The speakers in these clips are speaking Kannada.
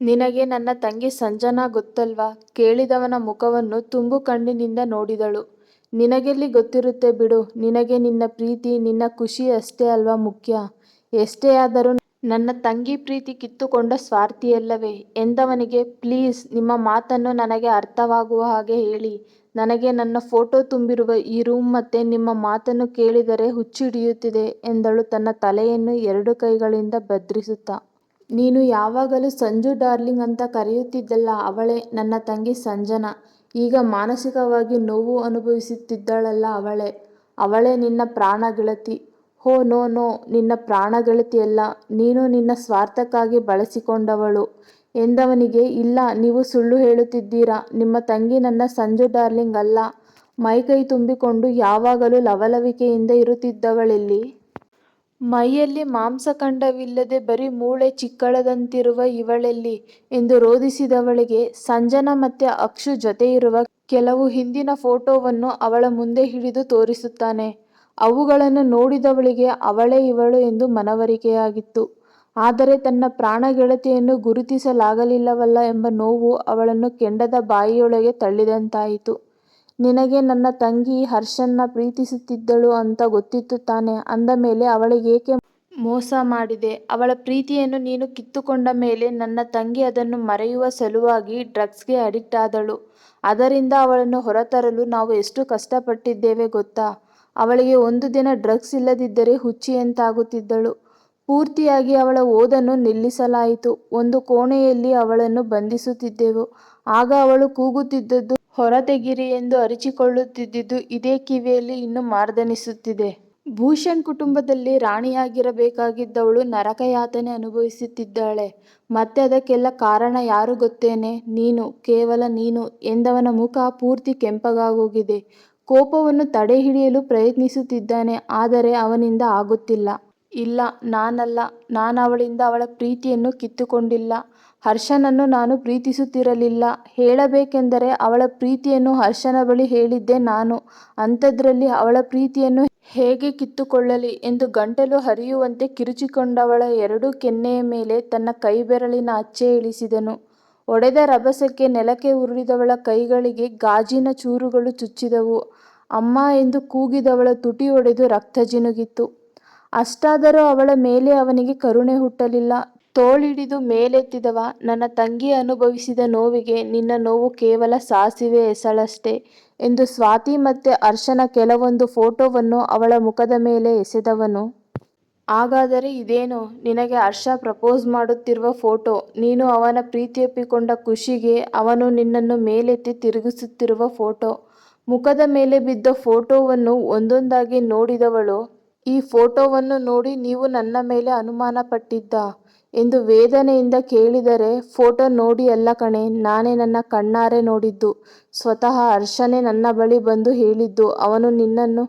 ನಿನಗೆ ನನ್ನ ತಂಗಿ ಸಂಜನಾ ಗೊತ್ತಲ್ವಾ? ಕೇಳಿದವನ ಮುಖವನ್ನು ತುಂಬು ಕಣ್ಣಿನಿಂದ ನೋಡಿದಳು. ನಿನಗೆಲ್ಲಿ ಗೊತ್ತಿರುತ್ತೆ ಬಿಡು, ನಿನಗೆ ನಿನ್ನ ಪ್ರೀತಿ, ನಿನ್ನ ಖುಷಿ ಅಷ್ಟೇ ಅಲ್ವಾ ಮುಖ್ಯ? ಎಷ್ಟೇ ಆದರೂ ನನ್ನ ತಂಗಿ ಪ್ರೀತಿ ಕಿತ್ತುಕೊಂಡ ಸ್ವಾರ್ಥಿಯಲ್ಲವೇ? ಎಂದವನಿಗೆ, ಪ್ಲೀಸ್, ನಿಮ್ಮ ಮಾತನ್ನು ನನಗೆ ಅರ್ಥವಾಗುವ ಹಾಗೆ ಹೇಳಿ. ನನಗೆ ನನ್ನ ಫೋಟೋ ತುಂಬಿರುವ ಈ ರೂಮ್ ಮತ್ತೆ ನಿಮ್ಮ ಮಾತನ್ನು ಕೇಳಿದರೆ ಹುಚ್ಚಿಡಿಯುತ್ತಿದೆ ಎಂದಳು ತನ್ನ ತಲೆಯನ್ನು ಎರಡು ಕೈಗಳಿಂದ ಭದ್ರಿಸುತ್ತಾ ನೀನು ಯಾವಾಗಲೂ ಸಂಜು ಡಾರ್ಲಿಂಗ್ ಅಂತ ಕರೆಯುತ್ತಿದ್ದಲ್ಲ, ಅವಳೇ ನನ್ನ ತಂಗಿ ಸಂಜನಾ. ಈಗ ಮಾನಸಿಕವಾಗಿ ನೋವು ಅನುಭವಿಸುತ್ತಿದ್ದಾಳಲ್ಲ ಅವಳೇ. ಅವಳೇ ನಿನ್ನ ಪ್ರಾಣ ಗೆಳತಿ. ಹೋ, ನೋ ನೋ, ನಿನ್ನ ಪ್ರಾಣ ಗೆಳತಿಯಲ್ಲ, ನೀನು ನಿನ್ನ ಸ್ವಾರ್ಥಕ್ಕಾಗಿ ಬಳಸಿಕೊಂಡವಳು. ಎಂದವನಿಗೆ, ಇಲ್ಲ, ನೀವು ಸುಳ್ಳು ಹೇಳುತ್ತಿದ್ದೀರಾ? ನಿಮ್ಮ ತಂಗಿ ನನ್ನ ಸಂಜು ಡಾರ್ಲಿಂಗ್ ಅಲ್ಲ. ಮೈಕೈ ತುಂಬಿಕೊಂಡು ಯಾವಾಗಲೂ ಲವಲವಿಕೆಯಿಂದ ಇರುತ್ತಿದ್ದವಳೆಲ್ಲಿ. ಮೈಯಲ್ಲಿ ಮಾಂಸಖಂಡವಿಲ್ಲದೆ ಬರೀ ಮೂಳೆ ಚಿಕ್ಕಳದಂತಿರುವ ಇವಳೆಲ್ಲಿ ಎಂದು ರೋಧಿಸಿದವಳಿಗೆ ಸಂಜನಾ ಮತ್ತೆ ಅಕ್ಷು ಜೊತೆಯಿರುವ ಕೆಲವು ಹಿಂದಿನ ಫೋಟೋವನ್ನು ಅವಳ ಮುಂದೆ ಹಿಡಿದು ತೋರಿಸುತ್ತಾನೆ. ಅವುಗಳನ್ನು ನೋಡಿದವಳಿಗೆ ಅವಳೇ ಇವಳು ಎಂದು ಮನವರಿಕೆಯಾಗಿತ್ತು. ಆದರೆ ತನ್ನ ಪ್ರಾಣ ಗೆಳತಿಯನ್ನು ಗುರುತಿಸಲಾಗಲಿಲ್ಲವಲ್ಲ ಎಂಬ ನೋವು ಅವಳನ್ನು ಕೆಂಡದ ಬಾಯಿಯೊಳಗೆ ತಳ್ಳಿದಂತಾಯಿತು. ನಿನಗೆ ನನ್ನ ತಂಗಿ ಹರ್ಷನ್ನ ಪ್ರೀತಿಸುತ್ತಿದ್ದಳು ಅಂತ ಗೊತ್ತಿತ್ತು ತಾನೆ. ಅಂದ ಅಂದಮೇಲೆ ಅವಳಿಗೇಕೆ ಮೋಸ ಮಾಡಿದೆ? ಅವಳ ಪ್ರೀತಿಯನ್ನು ನೀನು ಕಿತ್ತುಕೊಂಡ ಮೇಲೆ ನನ್ನ ತಂಗಿ ಅದನ್ನು ಮರೆಯುವ ಸಲುವಾಗಿ ಡ್ರಗ್ಸ್ಗೆ ಅಡಿಕ್ಟ್ ಆದಳು. ಅದರಿಂದ ಅವಳನ್ನು ಹೊರತರಲು ನಾವು ಎಷ್ಟು ಕಷ್ಟಪಟ್ಟಿದ್ದೇವೆ ಗೊತ್ತಾ? ಅವಳಿಗೆ ಒಂದು ದಿನ ಡ್ರಗ್ಸ್ ಇಲ್ಲದಿದ್ದರೆ ಹುಚ್ಚಿಯಂತಾಗುತ್ತಿದ್ದಳು ಪೂರ್ತಿಯಾಗಿ ಅವಳ ಓದನ್ನು ನಿಲ್ಲಿಸಲಾಯಿತು. ಒಂದು ಕೋಣೆಯಲ್ಲಿ ಅವಳನ್ನು ಬಂಧಿಸುತ್ತಿದ್ದೆವು. ಆಗ ಅವಳು ಕೂಗುತ್ತಿದ್ದದ್ದು, ಹೊರತೆಗಿರಿ ಎಂದು ಅರಚಿಕೊಳ್ಳುತ್ತಿದ್ದುದು ಇದೇ ಕಿವಿಯಲ್ಲಿ ಇನ್ನು ಮಾರ್ದನಿಸುತ್ತಿದೆ. ಭೂಷಣ್ ಕುಟುಂಬದಲ್ಲಿ ರಾಣಿಯಾಗಿರಬೇಕಾಗಿದ್ದವಳು ನರಕಯಾತನೆ ಅನುಭವಿಸುತ್ತಿದ್ದಾಳೆ. ಮತ್ತೆ ಅದಕ್ಕೆಲ್ಲ ಕಾರಣ ಯಾರು ಗೊತ್ತೇನೆ? ನೀನು, ಕೇವಲ ನೀನು ಎಂದವನ ಮುಖ ಪೂರ್ತಿ ಕೆಂಪಗಾಗೋಗಿದೆ. ಕೋಪವನ್ನು ತಡೆಹಿಡಿಯಲು ಪ್ರಯತ್ನಿಸುತ್ತಿದ್ದಾನೆ, ಆದರೆ ಅವನಿಂದ ಆಗುತ್ತಿಲ್ಲ. ಇಲ್ಲ, ನಾನಲ್ಲ. ನಾನವಳಿಂದ ಅವಳ ಪ್ರೀತಿಯನ್ನು ಕಿತ್ತುಕೊಂಡಿಲ್ಲ. ಹರ್ಷನನ್ನು ನಾನು ಪ್ರೀತಿಸುತ್ತಿರಲಿಲ್ಲ. ಹೇಳಬೇಕೆಂದರೆ ಅವಳ ಪ್ರೀತಿಯನ್ನು ಹರ್ಷನ ಬಳಿ ಹೇಳಿದ್ದೆ ನಾನು. ಅಂಥದ್ರಲ್ಲಿ ಅವಳ ಪ್ರೀತಿಯನ್ನು ಹೇಗೆ ಕಿತ್ತುಕೊಳ್ಳಲಿ ಎಂದು ಗಂಟಲು ಹರಿಯುವಂತೆ ಕಿರುಚಿಕೊಂಡವಳ ಎರಡೂ ಕೆನ್ನೆಯ ಮೇಲೆ ತನ್ನ ಕೈಬೆರಳಿನ ಅಚ್ಚೆ ಇಳಿಸಿದನು. ಒಡೆದ ರಭಸಕ್ಕೆ ನೆಲಕ್ಕೆ ಉರುಳಿದವಳ ಕೈಗಳಿಗೆ ಗಾಜಿನ ಚೂರುಗಳು ಚುಚ್ಚಿದವು. ಅಮ್ಮ ಎಂದು ಕೂಗಿದವಳ ತುಟಿ ಒಡೆದು ರಕ್ತ ಜಿನುಗಿತ್ತು. ಅಷ್ಟಾದರೂ ಅವಳ ಮೇಲೆ ಅವನಿಗೆ ಕರುಣೆ ಹುಟ್ಟಲಿಲ್ಲ. ತೋಳಿಡಿದು ಮೇಲೆತ್ತಿದವ. ನನ್ನ ತಂಗಿ ಅನುಭವಿಸಿದ ನೋವಿಗೆ ನಿನ್ನ ನೋವು ಕೇವಲ ಸಾಸಿವೆ ಎಸಳಷ್ಟೇ ಎಂದು ಸ್ವಾತಿ ಮತ್ತೆ ಹರ್ಷನ ಕೆಲವೊಂದು ಫೋಟೋವನ್ನು ಅವಳ ಮುಖದ ಮೇಲೆ ಎಸೆದವನು. ಹಾಗಾದರೆ ಇದೇನು? ನಿನಗೆ ಹರ್ಷ ಪ್ರಪೋಸ್ ಮಾಡುತ್ತಿರುವ ಫೋಟೋ. ನೀನು ಅವನ ಪ್ರೀತಿಯೊಪ್ಪಿಕೊಂಡ ಖುಷಿಗೆ ಅವನು ನಿನ್ನನ್ನು ಮೇಲೆತ್ತಿ ತಿರುಗಿಸುತ್ತಿರುವ ಫೋಟೋ. ಮುಖದ ಮೇಲೆ ಬಿದ್ದ ಫೋಟೋವನ್ನು ಒಂದೊಂದಾಗಿ ನೋಡಿದವಳು. ಈ ಫೋಟೋವನ್ನು ನೋಡಿ ನೀವು ನನ್ನ ಮೇಲೆ ಅನುಮಾನ ಪಟ್ಟಿದ್ದಾ ಎಂದು ವೇದನೆಯಿಂದ ಕೇಳಿದರೆ, ಫೋಟೋ ನೋಡಿ ಅಲ್ಲ ಕಣೆ, ನಾನೇ ನನ್ನ ಕಣ್ಣಾರೆ ನೋಡಿದ್ದು. ಸ್ವತಃ ಹರ್ಷನೇ ನನ್ನ ಬಳಿ ಬಂದು ಹೇಳಿದ್ದು, ಅವನು ನಿನ್ನನ್ನು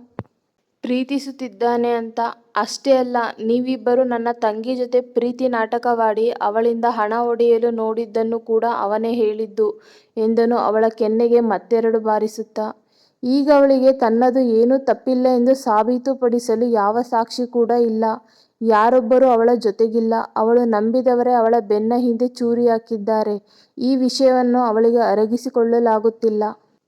ಪ್ರೀತಿಸುತ್ತಿದ್ದಾನೆ ಅಂತ. ಅಷ್ಟೇ ಅಲ್ಲ, ನೀವಿಬ್ಬರು ನನ್ನ ತಂಗಿ ಜೊತೆ ಪ್ರೀತಿ ನಾಟಕವಾಡಿ, ಅವಳಿಂದ ಹಣ ಒಡೆಯಲು ನೋಡಿದ್ದನ್ನು ಕೂಡ ಅವನೇ ಹೇಳಿದ್ದು, ಎಂದನು ಅವಳ ಕೆನ್ನೆಗೆ ಮತ್ತೆರಡು ಬಾರಿಸುತ್ತಾ. ಈಗ ಅವಳಿಗೆ ತನ್ನದು ಏನೂ ತಪ್ಪಿಲ್ಲ ಎಂದು ಸಾಬೀತುಪಡಿಸಲು ಯಾವ ಸಾಕ್ಷಿ ಕೂಡ ಇಲ್ಲ. ಯಾರೊಬ್ಬರೂ ಅವಳ ಜೊತೆಗಿಲ್ಲ. ಅವಳು ನಂಬಿದವರೇ ಅವಳ ಬೆನ್ನ ಹಿಂದೆ ಚೂರಿ ಹಾಕಿದ್ದಾರೆ. ಈ ವಿಷಯವನ್ನು ಅವಳಿಗೆ ಅರಗಿಸಿಕೊಳ್ಳಲಾಗುತ್ತಿಲ್ಲ.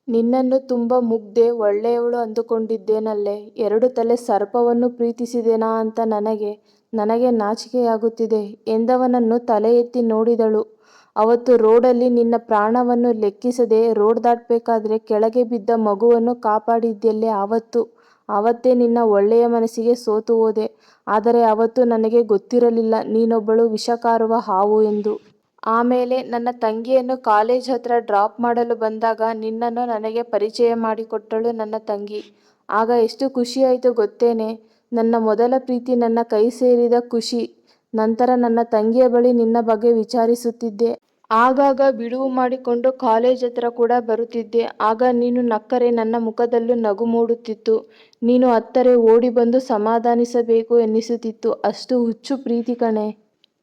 ನಿನ್ನನ್ನು ತುಂಬ ಮುಗ್ಧೆ, ಒಳ್ಳೆಯವಳು ಅಂದುಕೊಂಡಿದ್ದೇನಲ್ಲೇ? ಎರಡು ತಲೆ ಸರ್ಪವನ್ನು ಪ್ರೀತಿಸಿದೆನಾ ಅಂತ ನನಗೆ ನನಗೆ ನಾಚಿಕೆಯಾಗುತ್ತಿದೆ ಎಂದವನನ್ನು ತಲೆ ಎತ್ತಿ ನೋಡಿದಳು. ಅವತ್ತು ರೋಡಲ್ಲಿ ನಿನ್ನ ಪ್ರಾಣವನ್ನು ಲೆಕ್ಕಿಸದೆ ರೋಡ್ ದಾಟಬೇಕಾದ್ರೆ ಕೆಳಗೆ ಬಿದ್ದ ಮಗುವನ್ನು ಕಾಪಾಡಿದ್ದೆಲ್ಲೇ ಆವತ್ತು. ಆವತ್ತೇ ನಿನ್ನ ಒಳ್ಳೆಯ ಮನಸ್ಸಿಗೆ ಸೋತು ಹೋದೆ. ಆದರೆ ಅವತ್ತು ನನಗೆ ಗೊತ್ತಿರಲಿಲ್ಲ ನೀನೊಬ್ಬಳು ವಿಷಕಾರುವ ಹಾವು ಎಂದು. ಆಮೇಲೆ ನನ್ನ ತಂಗಿಯನ್ನು ಕಾಲೇಜ್ ಹತ್ರ ಡ್ರಾಪ್ ಮಾಡಲು ಬಂದಾಗ ನಿನ್ನನ್ನು ನನಗೆ ಪರಿಚಯ ಮಾಡಿಕೊಟ್ಟಳು ನನ್ನ ತಂಗಿ. ಆಗ ಎಷ್ಟು ಖುಷಿಯಾಯಿತು ಗೊತ್ತೇನೆ? ನನ್ನ ಮೊದಲ ಪ್ರೀತಿ ನನ್ನ ಕೈ ಸೇರಿದ ಖುಷಿ. ನಂತರ ನನ್ನ ತಂಗಿಯ ಬಳಿ ನಿನ್ನ ಬಗ್ಗೆ ವಿಚಾರಿಸುತ್ತಿದ್ದೆ. ಆಗಾಗ ಬಿಡುವು ಮಾಡಿಕೊಂಡು ಕಾಲೇಜ್ ಹತ್ರ ಕೂಡ ಬರುತ್ತಿದ್ದೆ. ಆಗ ನೀನು ನಕ್ಕರೆ ನನ್ನ ಮುಖದಲ್ಲೂ ನಗು ಮೂಡುತ್ತಿತ್ತು. ನೀನು ಅತ್ತರೆ ಓಡಿ ಬಂದು ಸಮಾಧಾನಿಸಬೇಕು ಎನ್ನಿಸುತ್ತಿತ್ತು. ಅಷ್ಟು ಹುಚ್ಚು ಪ್ರೀತಿ ಕಣೆ.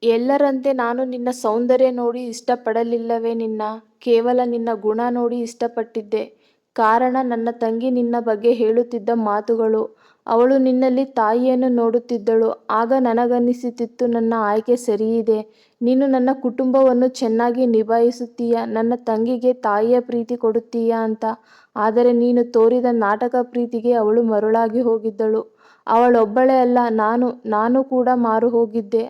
ಎಲ್ಲರಂತೆ ನಾನು ನಿನ್ನ ಸೌಂದರ್ಯ ನೋಡಿ ಇಷ್ಟಪಡಲಿಲ್ಲವೇ ನಿನ್ನ. ಕೇವಲ ನಿನ್ನ ಗುಣ ನೋಡಿ ಇಷ್ಟಪಟ್ಟಿದ್ದೆ. ಕಾರಣ ನನ್ನ ತಂಗಿ ನಿನ್ನ ಬಗ್ಗೆ ಹೇಳುತ್ತಿದ್ದ ಮಾತುಗಳು. ಅವಳು ನಿನ್ನಲ್ಲಿ ತಾಯಿಯನ್ನು ನೋಡುತ್ತಿದ್ದಳು. ಆಗ ನನಗನ್ನಿಸುತ್ತಿತ್ತು ನನ್ನ ಆಯ್ಕೆ ಸರಿಯಿದೆ. ನೀನು ನನ್ನ ಕುಟುಂಬವನ್ನು ಚೆನ್ನಾಗಿ ನಿಭಾಯಿಸುತ್ತೀಯ, ನನ್ನ ತಂಗಿಗೆ ತಾಯಿಯ ಪ್ರೀತಿ ಕೊಡುತ್ತೀಯ ಅಂತ. ಆದರೆ ನೀನು ತೋರಿದ ನಾಟಕ ಪ್ರೀತಿಗೆ ಅವಳು ಮರುಳಾಗಿ ಹೋಗಿದ್ದಳು. ಅವಳೊಬ್ಬಳೇ ಅಲ್ಲ, ನಾನು ನಾನು ಕೂಡ ಮಾರು ಹೋಗಿದ್ದೆ.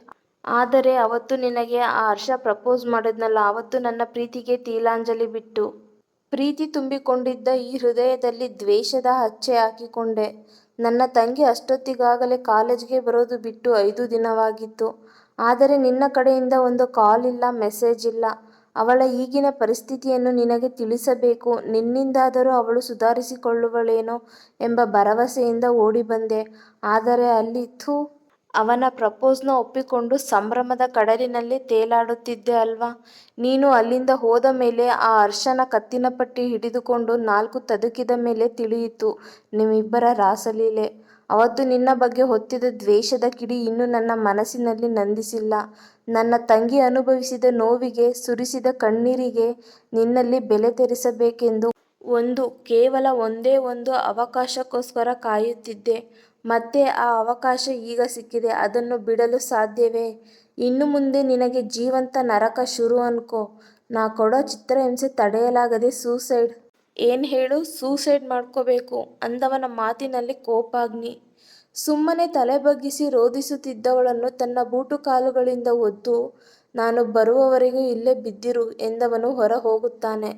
ಆದರೆ ಅವತ್ತು ನಿನಗೆ ಆ ಹರ್ಷ ಪ್ರಪೋಸ್ ಮಾಡಿದ್ನಲ್ಲ, ಅವತ್ತು ನನ್ನ ಪ್ರೀತಿಗೆ ತೀಲಾಂಜಲಿ ಬಿಟ್ಟು. ಪ್ರೀತಿ ತುಂಬಿಕೊಂಡಿದ್ದ ಈ ಹೃದಯದಲ್ಲಿ ದ್ವೇಷದ ಹಚ್ಚೆ ಹಾಕಿಕೊಂಡೆ. ನನ್ನ ತಂಗಿ ಅಷ್ಟೊತ್ತಿಗಾಗಲೇ ಕಾಲೇಜ್ಗೆ ಬರೋದು ಬಿಟ್ಟು ಐದು ದಿನವಾಗಿತ್ತು. ಆದರೆ ನಿನ್ನ ಕಡೆಯಿಂದ ಒಂದು ಕಾಲ್ ಇಲ್ಲ, ಮೆಸೇಜ್ ಇಲ್ಲ. ಅವಳ ಈಗಿನ ಪರಿಸ್ಥಿತಿಯನ್ನು ನಿನಗೆ ತಿಳಿಸಬೇಕು. ನಿನ್ನಿಂದಾದರೂ ಅವಳು ಸುಧಾರಿಸಿಕೊಳ್ಳುವಳೇನೋ ಎಂಬ ಭರವಸೆಯಿಂದ ಓಡಿ ಬಂದೆ. ಆದರೆ ಅಲ್ಲಿ ಥೂ, ಅವನ ಪ್ರಪೋಸ್ನ ಒಪ್ಪಿಕೊಂಡು ಸಂಭ್ರಮದ ಕಡಲಿನಲ್ಲಿ ತೇಲಾಡುತ್ತಿದ್ದೆ ಅಲ್ವಾ? ನೀನು ಅಲ್ಲಿಂದ ಹೋದ ಮೇಲೆ ಆ ಅರ್ಶನ ಕತ್ತಿನ ಪಟ್ಟಿ ಹಿಡಿದುಕೊಂಡು ನಾಲ್ಕು ತದುಕಿದ ಮೇಲೆ ತಿಳಿಯಿತು. ನಿಮ್ಮಿಬ್ಬರ ರಾಸಲೀಲೆ. ಅವತ್ತು ನಿನ್ನ ಬಗ್ಗೆ ಹೊತ್ತಿದ ದ್ವೇಷದ ಕಿಡಿ ಇನ್ನೂ ನನ್ನ ಮನಸ್ಸಿನಲ್ಲಿ ನಂದಿಸಿಲ್ಲ. ನನ್ನ ತಂಗಿ ಅನುಭವಿಸಿದ ನೋವಿಗೆ, ಸುರಿಸಿದ ಕಣ್ಣೀರಿಗೆ ನಿನ್ನಲ್ಲಿ ಬೆಲೆ ತೆರಿಸಬೇಕೆಂದು ಒಂದು, ಕೇವಲ ಒಂದೇ ಒಂದು ಅವಕಾಶಕ್ಕೋಸ್ಕರ ಕಾಯುತ್ತಿದ್ದೆ. ಮತ್ತೆ ಆ ಅವಕಾಶ ಈಗ ಸಿಕ್ಕಿದೆ, ಅದನ್ನು ಬಿಡಲು ಸಾಧ್ಯವೇ? ಇನ್ನು ಮುಂದೆ ನಿನಗೆ ಜೀವಂತ ನರಕ ಶುರು ಅನ್ಕೋ. ನಾ ಕೊಡೋ ಚಿತ್ರಹಿಂಸೆ ತಡೆಯಲಾಗದೆ ಸೂಸೈಡ್ ಏನ್ ಹೇಳು? ಸೂಸೈಡ್ ಮಾಡ್ಕೋಬೇಕು ಅಂದವನ ಮಾತಿನಲ್ಲಿ ಕೋಪಾಗ್ನಿ. ಸುಮ್ಮನೆ ತಲೆ ಬಗ್ಗಿಸಿ ರೋಧಿಸುತ್ತಿದ್ದವಳನ್ನು ತನ್ನ ಬೂಟು ಕಾಲುಗಳಿಂದ ಒದ್ದು, ನಾನು ಬರುವವರೆಗೂ ಇಲ್ಲೇ ಬಿದ್ದಿರು ಎಂದವನು ಹೊರ ಹೋಗುತ್ತಾನೆ.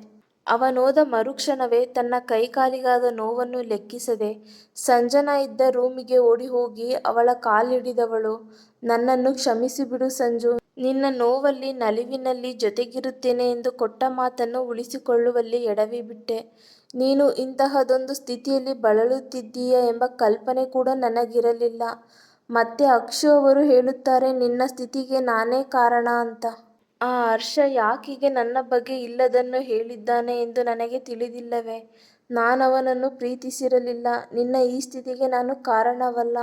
ಅವನೋದ ಮರುಕ್ಷಣವೇ ತನ್ನ ಕೈಕಾಲಿಗಾದ ನೋವನ್ನು ಲೆಕ್ಕಿಸದೆ, ಸಂಜನಾ ಇದ್ದ ರೂಮಿಗೆ ಓಡಿ ಹೋಗಿ ಅವಳ ಕಾಲಿಡಿದವಳು, ನನ್ನನ್ನು ಕ್ಷಮಿಸಿಬಿಡು ಸಂಜು. ನಿನ್ನ ನೋವಲ್ಲಿ ನಲಿವಿನಲ್ಲಿ ಜೊತೆಗಿರುತ್ತೇನೆ ಎಂದು ಕೊಟ್ಟ ಮಾತನ್ನು ಉಳಿಸಿಕೊಳ್ಳುವಲ್ಲಿ ಎಡವಿಬಿಟ್ಟೆ ನೀನು ಇಂತಹದೊಂದು ಸ್ಥಿತಿಯಲ್ಲಿ ಬಳಲುತ್ತಿದ್ದೀಯ ಎಂಬ ಕಲ್ಪನೆ ಕೂಡ ನನಗಿರಲಿಲ್ಲ. ಮತ್ತೆ ಅಕ್ಷು ಅವರು ಹೇಳುತ್ತಾರೆ, ನಿನ್ನ ಸ್ಥಿತಿಗೆ ನಾನೇ ಕಾರಣ ಅಂತ. ಆ ಹರ್ಷ ಯಾಕೀಗೆ ನನ್ನ ಬಗ್ಗೆ ಇಲ್ಲದನ್ನು ಹೇಳಿದ್ದಾನೆ ಎಂದು ನನಗೆ ತಿಳಿದಿಲ್ಲವೇ? ನಾನವನನ್ನು ಪ್ರೀತಿಸಿರಲಿಲ್ಲ. ನಿನ್ನ ಈ ಸ್ಥಿತಿಗೆ ನಾನು ಕಾರಣವಲ್ಲ.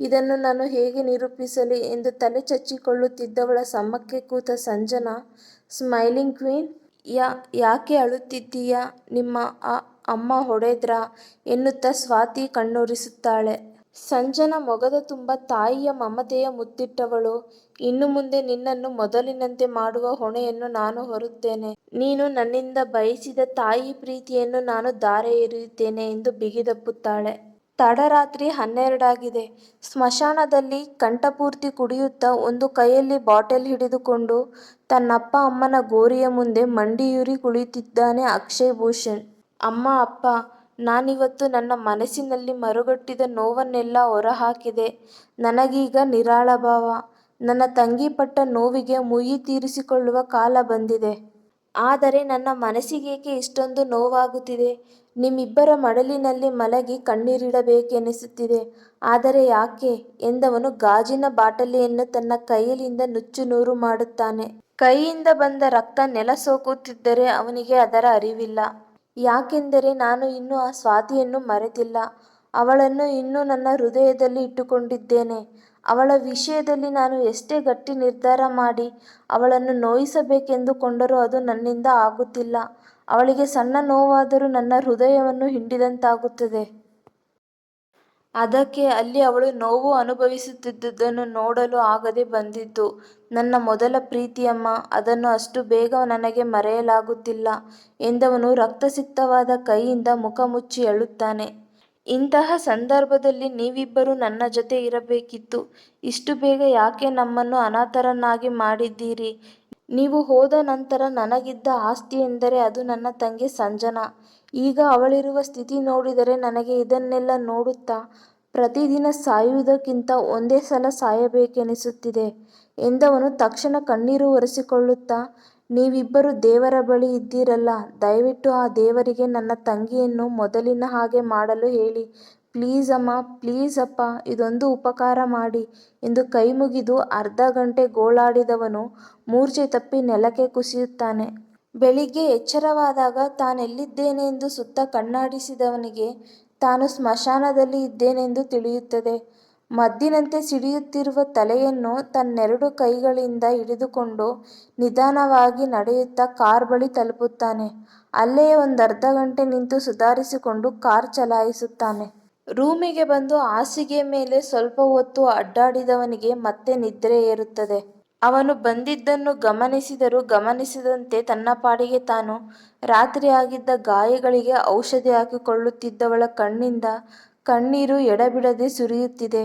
ಇದನ್ನು ನಾನು ಹೇಗೆ ನಿರೂಪಿಸಲಿ ಎಂದು ತಲೆ ಚಚ್ಚಿಕೊಳ್ಳುತ್ತಿದ್ದವಳ ಸಮ್ಮಕ್ಕೆ ಕೂತ ಸಂಜನಾ ಸ್ಮೈಲಿಂಗ್ ಕ್ವೀನ್ ಯಾ ಯಾಕೆ ಅಳುತ್ತಿದ್ದೀಯಾ, ನಿಮ್ಮ ಅಮ್ಮ ಹೊಡೆದ್ರಾ? ಎನ್ನುತ್ತಾ ಸ್ವಾತಿ ಕಣ್ಣೊರೆಸುತ್ತಾಳೆ. ಸಂಜನಾ ಮೊಗದ ತುಂಬ ತಾಯಿಯ ಮಮತೆಯ ಮುತ್ತಿಟ್ಟವಳು. ಇನ್ನು ಮುಂದೆ ನಿನ್ನನ್ನು ಮೊದಲಿನಂತೆ ಮಾಡುವ ಹೊಣೆಯನ್ನು ನಾನು ಹೊರುತ್ತೇನೆ. ನೀನು ನನ್ನಿಂದ ಬಯಸಿದ ತಾಯಿ ಪ್ರೀತಿಯನ್ನು ನಾನು ಧಾರೆ ಎರೆಯುತ್ತೇನೆ ಎಂದು ಬಿಗಿದಪ್ಪುತ್ತಾಳೆ. ತಡರಾತ್ರಿ ಹನ್ನೆರಡಾಗಿದೆ. ಸ್ಮಶಾನದಲ್ಲಿ ಕಂಠಪೂರ್ತಿ ಕುಡಿಯುತ್ತಾ ಒಂದು ಕೈಯಲ್ಲಿ ಬಾಟಲ್ ಹಿಡಿದುಕೊಂಡು ತನ್ನಪ್ಪ ಅಮ್ಮನ ಗೋರಿಯ ಮುಂದೆ ಮಂಡಿಯೂರಿ ಕುಳಿತಿದ್ದಾನೆ ಅಕ್ಷಯ್ ಭೂಷಣ್. ಅಮ್ಮ, ಅಪ್ಪ ನಾನಿವತ್ತು ನನ್ನ ಮನಸ್ಸಿನಲ್ಲಿ ಮರುಗಟ್ಟಿದ ನೋವನ್ನೆಲ್ಲ ಹೊರಹಾಕಿದೆ. ನನಗೀಗ ನಿರಾಳಭಾವ ನನ್ನ ತಂಗಿ ಪಟ್ಟ ನೋವಿಗೆ ಮುಯಿ ತೀರಿಸಿಕೊಳ್ಳುವ ಕಾಲ ಬಂದಿದೆ. ಆದರೆ ನನ್ನ ಮನಸ್ಸಿಗೇಕೆ ಇಷ್ಟೊಂದು ನೋವಾಗುತ್ತಿದೆ? ನಿಮ್ಮಿಬ್ಬರ ಮಡಲಿನಲ್ಲಿ ಮಲಗಿ ಕಣ್ಣೀರಿಡಬೇಕೆನಿಸುತ್ತಿದೆ. ಆದರೆ ಯಾಕೆ? ಎಂದವನು ಗಾಜಿನ ಬಾಟಲಿಯನ್ನು ತನ್ನ ಕೈಯಲ್ಲಿಂದ ನುಚ್ಚು ನೂರು ಮಾಡುತ್ತಾನೆ. ಕೈಯಿಂದ ಬಂದ ರಕ್ತ ನೆಲ ಸೋಕುತ್ತಿದ್ದರೆ ಅವನಿಗೆ ಅದರ ಅರಿವಿಲ್ಲ. ಯಾಕೆಂದರೆ ನಾನು ಇನ್ನೂ ಆ ಸ್ವಾತಿಯನ್ನು ಮರೆತಿಲ್ಲ. ಅವಳನ್ನು ಇನ್ನೂ ನನ್ನ ಹೃದಯದಲ್ಲಿ ಇಟ್ಟುಕೊಂಡಿದ್ದೇನೆ. ಅವಳ ವಿಷಯದಲ್ಲಿ ನಾನು ಎಷ್ಟೇ ಗಟ್ಟಿ ನಿರ್ಧಾರ ಮಾಡಿ ಅವಳನ್ನು ನೋಯಿಸಬೇಕೆಂದುಕೊಂಡರೂ ಅದು ನನ್ನಿಂದ ಆಗುತ್ತಿಲ್ಲ. ಅವಳಿಗೆ ಸಣ್ಣ ನೋವಾದರೂ ನನ್ನ ಹೃದಯವನ್ನು ಹಿಂಡಿದಂತಾಗುತ್ತದೆ. ಅದಕ್ಕೆ ಅಲ್ಲಿ ಅವಳು ನೋವು ಅನುಭವಿಸುತ್ತಿದ್ದುದನ್ನು ನೋಡಲು ಆಗದೆ ಬಂದಿತು. ನನ್ನ ಮೊದಲ ಪ್ರೀತಿಯಮ್ಮ, ಅದನ್ನು ಅಷ್ಟು ಬೇಗ ನನಗೆ ಮರೆಯಲಾಗುತ್ತಿಲ್ಲ ಎಂದವನು ರಕ್ತಸಿಕ್ತವಾದ ಕೈಯಿಂದ ಮುಖ ಮುಚ್ಚಿ ಅಳುತ್ತಾನೆ ಇಂತಹ ಸಂದರ್ಭದಲ್ಲಿ ನೀವಿಬ್ಬರೂ ನನ್ನ ಜೊತೆ ಇರಬೇಕಿತ್ತು. ಇಷ್ಟು ಬೇಗ ಯಾಕೆ ನಮ್ಮನ್ನು ಅನಾಥರನ್ನಾಗಿ ಮಾಡಿದ್ದೀರಿ? ನೀವು ಹೋದ ನಂತರ ನನಗಿದ್ದ ಆಸ್ತಿ ಎಂದರೆ ಅದು ನನ್ನ ತಂಗಿ ಸಂಜನಾ. ಈಗ ಅವಳಿರುವ ಸ್ಥಿತಿ ನೋಡಿದರೆ ನನಗೆ ಇದನ್ನೆಲ್ಲ ನೋಡುತ್ತಾ ಪ್ರತಿದಿನ ಸಾಯುವುದಕ್ಕಿಂತ ಒಂದೇ ಸಲ ಸಾಯಬೇಕೆನಿಸುತ್ತಿದೆ ಎಂದವನು ತಕ್ಷಣ ಕಣ್ಣೀರು ಒರೆಸಿಕೊಳ್ಳುತ್ತಾ, ನೀವಿಬ್ಬರು ದೇವರ ಬಳಿ ಇದ್ದೀರಲ್ಲ, ದಯವಿಟ್ಟು ಆ ದೇವರಿಗೆ ನನ್ನ ತಂಗಿಯನ್ನು ಮೊದಲಿನ ಹಾಗೆ ಮಾಡಲು ಹೇಳಿ. ಪ್ಲೀಸ್ ಅಮ್ಮ ಪ್ಲೀಸ್ ಅಪ್ಪ ಇದೊಂದು ಉಪಕಾರ ಮಾಡಿ. ಎಂದು ಕೈಮುಗಿದು ಅರ್ಧ ಗಂಟೆ ಗೋಳಾಡಿದವನು ಮೂರ್ಛೆ ತಪ್ಪಿ ನೆಲಕ್ಕೆ ಕುಸಿಯುತ್ತಾನೆ. ಬೆಳಿಗ್ಗೆ ಎಚ್ಚರವಾದಾಗ ತಾನೆಲ್ಲಿದ್ದೇನೆಂದು ಸುತ್ತ ಕಣ್ಣಾಡಿಸಿದವನಿಗೆ ತಾನು ಸ್ಮಶಾನದಲ್ಲಿ ಇದ್ದೇನೆಂದು ತಿಳಿಯುತ್ತದೆ. ಮದ್ದಿನಂತೆ ಸಿಡಿಯುತ್ತಿರುವ ತಲೆಯನ್ನು ತನ್ನೆರಡು ಕೈಗಳಿಂದ ಹಿಡಿದುಕೊಂಡು ನಿಧಾನವಾಗಿ ನಡೆಯುತ್ತಾ ಕಾರ್ ಬಳಿ ತಲುಪುತ್ತಾನೆ. ಅಲ್ಲೇ ಒಂದರ್ಧ ಗಂಟೆ ನಿಂತು ಸುಧಾರಿಸಿಕೊಂಡು ಕಾರ್ ಚಲಾಯಿಸುತ್ತಾನೆ. ರೂಮಿಗೆ ಬಂದು ಹಾಸಿಗೆ ಮೇಲೆ ಸ್ವಲ್ಪ ಹೊತ್ತು ಅಡ್ಡಾಡಿದವನಿಗೆ ಮತ್ತೆ ನಿದ್ರೆ ಏರುತ್ತದೆ ಅವನು ಬಂದಿದ್ದನ್ನು ಗಮನಿಸಿದರೂ ಗಮನಿಸಿದಂತೆ ತನ್ನ ಪಾಡಿಗೆ ತಾನು ರಾತ್ರಿ ಆಗಿದ್ದ ಗಾಯಗಳಿಗೆ ಔಷಧಿ ಹಾಕಿಕೊಳ್ಳುತ್ತಿದ್ದವಳ ಕಣ್ಣಿಂದ ಕಣ್ಣೀರು ಎಡಬಿಡದೆ ಸುರಿಯುತ್ತಿದೆ.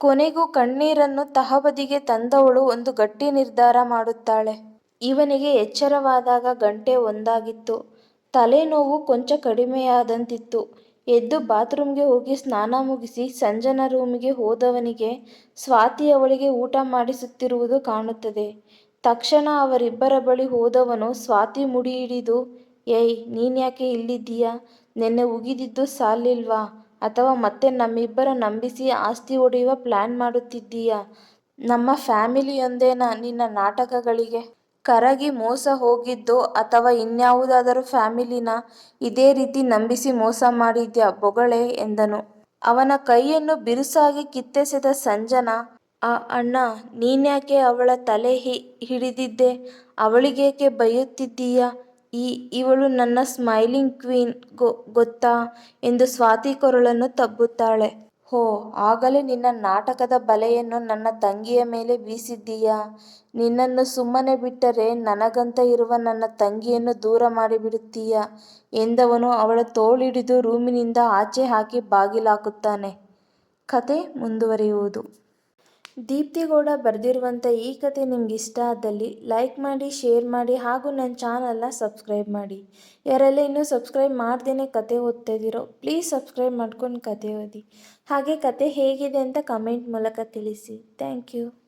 ಕೊನೆಗೂ ಕಣ್ಣೀರನ್ನು ತಹಬದಿಗೆ ತಂದವಳು ಒಂದು ಗಟ್ಟಿ ನಿರ್ಧಾರ ಮಾಡುತ್ತಾಳೆ. ಇವನಿಗೆ ಎಚ್ಚರವಾದಾಗ ಗಂಟೆ ಒಂದಾಗಿತ್ತು. ತಲೆನೋವು ಕೊಂಚ ಕಡಿಮೆಯಾದಂತಿತ್ತು. ಎದ್ದು ಬಾತ್ರೂಮ್ಗೆ ಹೋಗಿ ಸ್ನಾನ ಮುಗಿಸಿ ಸಂಜನ ರೂಮಿಗೆ ಹೋದವನಿಗೆ ಸ್ವಾತಿ ಅವಳಿಗೆ ಊಟ ಮಾಡಿಸುತ್ತಿರುವುದು ಕಾಣುತ್ತದೆ. ತಕ್ಷಣ ಅವರಿಬ್ಬರ ಬಳಿ ಹೋದವನು ಸ್ವಾತಿ ಮುಡಿ ಹಿಡಿದು, ಏಯ್, ನೀನ್ಯಾಕೆ ಇಲ್ಲಿದ್ದೀಯಾ? ನೆನ್ನೆ ಉಗಿದಿದ್ದು ಸಾಲಿಲ್ವಾ? ಅಥವಾ ಮತ್ತೆ ನಮ್ಮಿಬ್ಬರ ನಂಬಿಸಿ ಆಸ್ತಿ ಒಡೆಯುವ ಪ್ಲ್ಯಾನ್ ಮಾಡುತ್ತಿದ್ದೀಯಾ? ನಮ್ಮ ಫ್ಯಾಮಿಲಿಯೊಂದೇನಾ ನಿನ್ನ ನಾಟಕಗಳಿಗೆ ಕರಗಿ ಮೋಸ ಹೋಗಿದ್ದೋ ಅಥವಾ ಇನ್ಯಾವುದಾದರೂ ಫ್ಯಾಮಿಲಿನ ಇದೇ ರೀತಿ ನಂಬಿಸಿ ಮೋಸ ಮಾಡಿದ್ಯಾ ಬೊಗಳೆ ಎಂದನು. ಅವನ ಕೈಯನ್ನು ಬಿರುಸಾಗಿ ಕಿತ್ತೆಸೆದ ಸಂಜನಾ, ಆ ಅಣ್ಣ, ನೀನ್ಯಾಕೆ ಅವಳ ತಲೆ ಹಿಡಿದಿದ್ದೆ? ಅವಳಿಗೇಕೆ ಬೈಯುತ್ತಿದ್ದೀಯಾ? ಈ ಇವಳು ನನ್ನ ಸ್ಮೈಲಿಂಗ್ ಕ್ವೀನ್ ಗೊತ್ತಾ? ಎಂದು ಸ್ವಾತಿ ಕೊರಳನ್ನು ತಬ್ಬುತ್ತಾಳೆ. ಹೋ ಆಗಲೇ ನಿನ್ನ ನಾಟಕದ ಬಲೆಯನ್ನು ನನ್ನ ತಂಗಿಯ ಮೇಲೆ ಬೀಸಿದ್ದೀಯಾ? ನಿನ್ನನ್ನು ಸುಮ್ಮನೆ ಬಿಟ್ಟರೆ ನನಗಂತ ಇರುವ ನನ್ನ ತಂಗಿಯನ್ನು ದೂರ ಮಾಡಿಬಿಡುತ್ತೀಯ ಎಂದವನು ಅವಳ ತೋಳಿಡಿದು ರೂಮಿನಿಂದ ಆಚೆ ಹಾಕಿ ಬಾಗಿಲಾಕುತ್ತಾನೆ. ಕತೆ ಮುಂದುವರಿಯುವುದು. ದೀಪ್ತಿಗೌಡ ಬರೆದಿರುವಂಥ ಈ ಕಥೆ ನಿಮ್ಗಿಷ್ಟ ಆದಲ್ಲಿ ಲೈಕ್ ಮಾಡಿ, ಶೇರ್ ಮಾಡಿ ಹಾಗೂ ನನ್ನ ಚಾನಲ್ನ ಸಬ್ಸ್ಕ್ರೈಬ್ ಮಾಡಿ. ಯಾರೆಲ್ಲ ಇನ್ನೂ ಸಬ್ಸ್ಕ್ರೈಬ್ ಮಾಡ್ದೇ ಕತೆ ಓದ್ತಾ ಇದ್ದೀರೋ ಪ್ಲೀಸ್ ಸಬ್ಸ್ಕ್ರೈಬ್ ಮಾಡ್ಕೊಂಡು ಕತೆ ಓದಿ. ಹಾಗೆ ಕತೆ ಹೇಗಿದೆ ಅಂತ ಕಮೆಂಟ್ ಮೂಲಕ ತಿಳಿಸಿ. Thank you.